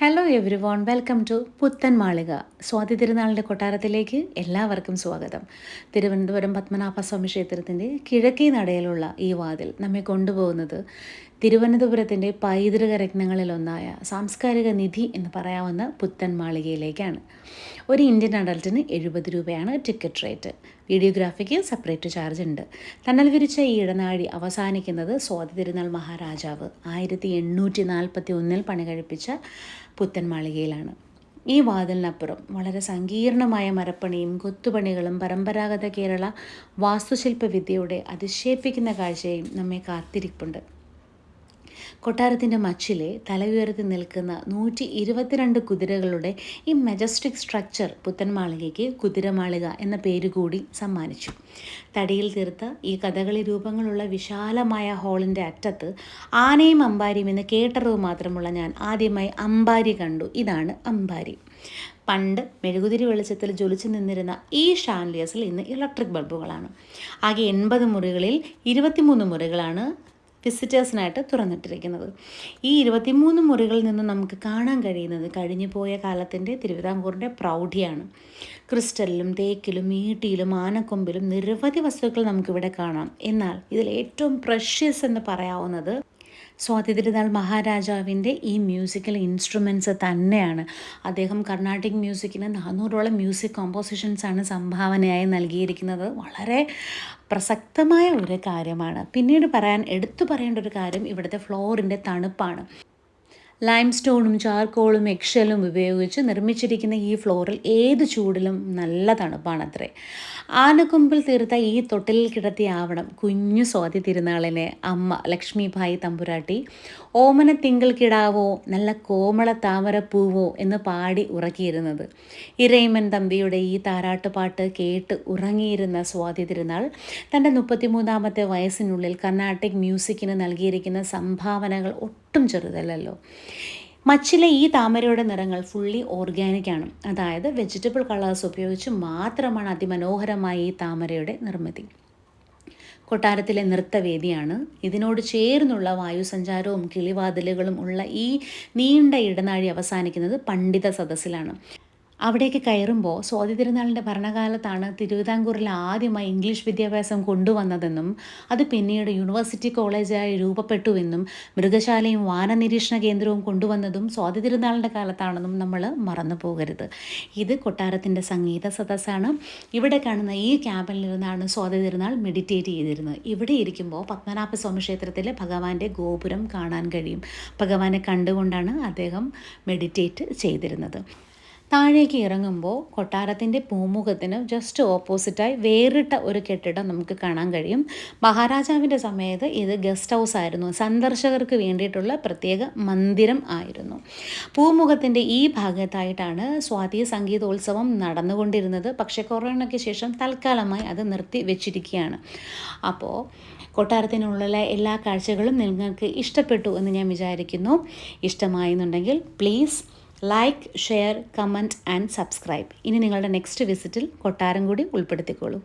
Hello everyone welcome to Puthen Malika. Swathi തിരുനാളിന്റെ കൊട്ടാരത്തിലേക്ക് എല്ലാവർക്കും സ്വാഗതം. തിരുവനന്തപുരം പത്മനാഭസ്വാമി ക്ഷേത്രത്തിന്റെ കിഴക്കേ നടയിലുള്ള ഈ വാതിൽ നമ്മെ കൊണ്ടുപോകുന്നത് തിരുവനന്തപുരത്തിന്റെ പൈതൃക രത്നങ്ങളിലൊന്നായ സാംസ്കാരിക നിധി എന്ന് പറയാവുന്ന പുത്തൻ മാളികയിലേക്കാണ്. ഒരു ഇന്ത്യൻ അഡൽട്ടിന് എഴുപത് രൂപയാണ് ടിക്കറ്റ് റേറ്റ്. വീഡിയോഗ്രാഫിക്ക് സെപ്പറേറ്റ് ചാർജ് ഉണ്ട്. തന്നൽ വിരിച്ച ഈ ഇടനാഴി അവസാനിക്കുന്നത് സ്വാതി തിരുനാൾ മഹാരാജാവ് ആയിരത്തി എണ്ണൂറ്റി നാൽപ്പത്തി ഒന്നിൽ പണി കഴിപ്പിച്ച പുത്തൻ മാളികയിലാണ്. ഈ വാതിലിനപ്പുറം വളരെ സങ്കീർണമായ മരപ്പണിയും കൊത്തുപണികളും പരമ്പരാഗത കേരള വാസ്തുശില്പവിദ്യയുടെ അതിശയിപ്പിക്കുന്ന കാഴ്ചയും നമ്മെ കാത്തിരിപ്പുണ്ട്. കൊട്ടാരത്തിന്റെ മച്ചിലെ തല ഉയർത്തി നിൽക്കുന്ന നൂറ്റി ഇരുപത്തിരണ്ട് കുതിരകളുടെ ഈ മെജസ്റ്റിക് സ്ട്രക്ചർ പുത്തൻമാളികയ്ക്ക് കുതിരമാളിക എന്ന പേര് കൂടി സമ്മാനിച്ചു. തടിയിൽ തീർത്ത ഈ കഥകളി രൂപങ്ങളുള്ള വിശാലമായ ഹാളിന്റെ അറ്റത്ത് ആനയും അമ്പാരിയും എന്ന് കേട്ടറിവ് മാത്രമുള്ള ഞാൻ ആദ്യമായി അമ്പാരി കണ്ടു. ഇതാണ് അമ്പാരി. പണ്ട് മെഴുകുതിരി വെളിച്ചത്തിൽ ജ്വലിച്ചു നിന്നിരുന്ന ഈ ഷാൻലിയസിൽ ഇന്ന് ഇലക്ട്രിക് ബൾബുകളാണ്. ആകെ എൺപത് മുറികളിൽ ഇരുപത്തിമൂന്ന് മുറികളാണ് വിസിറ്റേഴ്സിനായിട്ട് തുറന്നിട്ടിരിക്കുന്നത്. ഈ ഇരുപത്തിമൂന്ന് മുറികളിൽ നിന്ന് നമുക്ക് കാണാൻ കഴിയുന്നത് കഴിഞ്ഞു പോയ കാലത്തിന്റെ തിരുവിതാംകൂറിന്റെ പ്രൗഢിയാണ്. ക്രിസ്റ്റലിലും തേക്കിലും ഈട്ടിയിലും ആനക്കൊമ്പിലും നിരവധി വസ്തുക്കൾ നമുക്കിവിടെ കാണാം. എന്നാൽ ഇതിൽ ഏറ്റവും പ്രഷ്യസ് എന്ന് പറയാവുന്നത് സ്വാതി തിരുനാൾ മഹാരാജാവിന്റെ ഈ മ്യൂസിക്കൽ ഇൻസ്ട്രുമെന്റ്സ് തന്നെയാണ്. അദ്ദേഹം കർണാട്ടിക് മ്യൂസിക്കിന് നാനൂറോളം മ്യൂസിക് കോമ്പോസിഷൻസാണ് സംഭാവനയായി നൽകിയിരിക്കുന്നത്. വളരെ പ്രസക്തമായ ഒരു കാര്യമാണ്. പിന്നീട് പറയാൻ എടുത്തു പറയേണ്ട ഒരു കാര്യം ഇവിടുത്തെ ഫ്ലോറിന്റെ തണുപ്പാണ്. ലൈം സ്റ്റോണും ചാർക്കോളും എക്ഷലും ഉപയോഗിച്ച് നിർമ്മിച്ചിരിക്കുന്ന ഈ ഫ്ലോറിൽ ഏത് ചൂടിലും നല്ല തണുപ്പാണത്രേ. ആനക്കൊമ്പിൽ തീർത്ത ഈ തൊട്ടിലിൽ കിടത്തിയ ആവണം കുഞ്ഞു സ്വാതി തിരുനാളിനെ. അമ്മ ലക്ഷ്മിഭായി തമ്പുരാട്ടി ഓമന തിങ്കൾ കിടാവോ നല്ല കോമള താമരപ്പൂവോ എന്ന് പാടി ഉറക്കിയിരുന്നത്. ഇരയിമൻ തമ്പിയുടെ ഈ താരാട്ടുപാട്ട് കേട്ട് ഉറങ്ങിയിരുന്ന സ്വാതി തിരുനാൾ തന്റെ മുപ്പത്തിമൂന്നാമത്തെ വയസ്സിനുള്ളിൽ കർണാട്ടിക് മ്യൂസിക്കിന് നൽകിയിരിക്കുന്ന സംഭാവനകൾ ഒട്ടും ചെറുതല്ലല്ലോ. മച്ചിലെ ഈ താമരയുടെ നിറങ്ങൾ ഫുള്ളി ഓർഗാനിക് ആണ്. അതായത് വെജിറ്റബിൾ കളേഴ്സ് ഉപയോഗിച്ച് മാത്രമാണ് അതിമനോഹരമായ ഈ താമരയുടെ നിർമ്മിതി. കൊട്ടാരത്തിലെ നൃത്തവേദിയാണ്. ഇതിനോട് ചേർന്നുള്ള വായുസഞ്ചാരവും കിളിവാതിലുകളും ഉള്ള ഈ നീണ്ട ഇടനാഴി അവസാനിക്കുന്നത് പണ്ഡിത സദസ്സിലാണ്. അവിടേക്ക് കയറുമ്പോൾ സ്വാതി തിരുനാളിന്റെ ഭരണകാലത്താണ് തിരുവിതാംകൂറിൽ ആദ്യമായി ഇംഗ്ലീഷ് വിദ്യാഭ്യാസം കൊണ്ടുവന്നതെന്നും അത് പിന്നീട് യൂണിവേഴ്സിറ്റി കോളേജായി രൂപപ്പെട്ടുവെന്നും മൃഗശാലയും വാനനിരീക്ഷണ കേന്ദ്രവും കൊണ്ടുവന്നതും സ്വാതി തിരുനാളിന്റെ കാലത്താണെന്നും നമ്മൾ മറന്നു പോകരുത്. ഇത് കൊട്ടാരത്തിന്റെ സംഗീത സദസ്സാണ്. ഇവിടെ കാണുന്ന ഈ ക്യാമ്പിലിരുന്നാണ് സ്വാതി തിരുനാൾ മെഡിറ്റേറ്റ് ചെയ്തിരുന്നത്. ഇവിടെ ഇരിക്കുമ്പോൾ പത്മനാഭ സ്വാമി ക്ഷേത്രത്തിലെ ഭഗവാന്റെ ഗോപുരം കാണാൻ കഴിയും. ഭഗവാനെ കണ്ടുകൊണ്ടാണ് അദ്ദേഹം മെഡിറ്റേറ്റ് ചെയ്തിരുന്നത്. താഴേക്ക് ഇറങ്ങുമ്പോൾ കൊട്ടാരത്തിന്റെ പൂമുഖത്തിന് ജസ്റ്റ് ഓപ്പോസിറ്റായി വേറിട്ട ഒരു കെട്ടിടം നമുക്ക് കാണാൻ കഴിയും. മഹാരാജാവിന്റെ സമയത്ത് ഇത് ഗസ്റ്റ് ഹൗസ് ആയിരുന്നു. സന്ദർശകർക്ക് വേണ്ടിയിട്ടുള്ള പ്രത്യേക മന്ദിരം ആയിരുന്നു. പൂമുഖത്തിന്റെ ഈ ഭാഗത്തായിട്ടാണ് സ്വാതി സംഗീതോത്സവം നടന്നുകൊണ്ടിരുന്നത്. പക്ഷേ കൊറോണയ്ക്ക് ശേഷം തൽക്കാലമായി അത് നിർത്തി വെച്ചിരിക്കുകയാണ്. അപ്പോൾ കൊട്ടാരത്തിനുള്ളിലെ എല്ലാ കാഴ്ചകളും നിങ്ങൾക്ക് ഇഷ്ടപ്പെട്ടു എന്ന് ഞാൻ വിചാരിക്കുന്നു. ഇഷ്ടമായെന്നുണ്ടെങ്കിൽ please like share comment and subscribe ഇനി നിങ്ങളുടെ നെക്സ്റ്റ് വിസിറ്റിൽ കൊട്ടാരം കൂടി ഉൾപ്പെടുത്തിക്കോളൂ.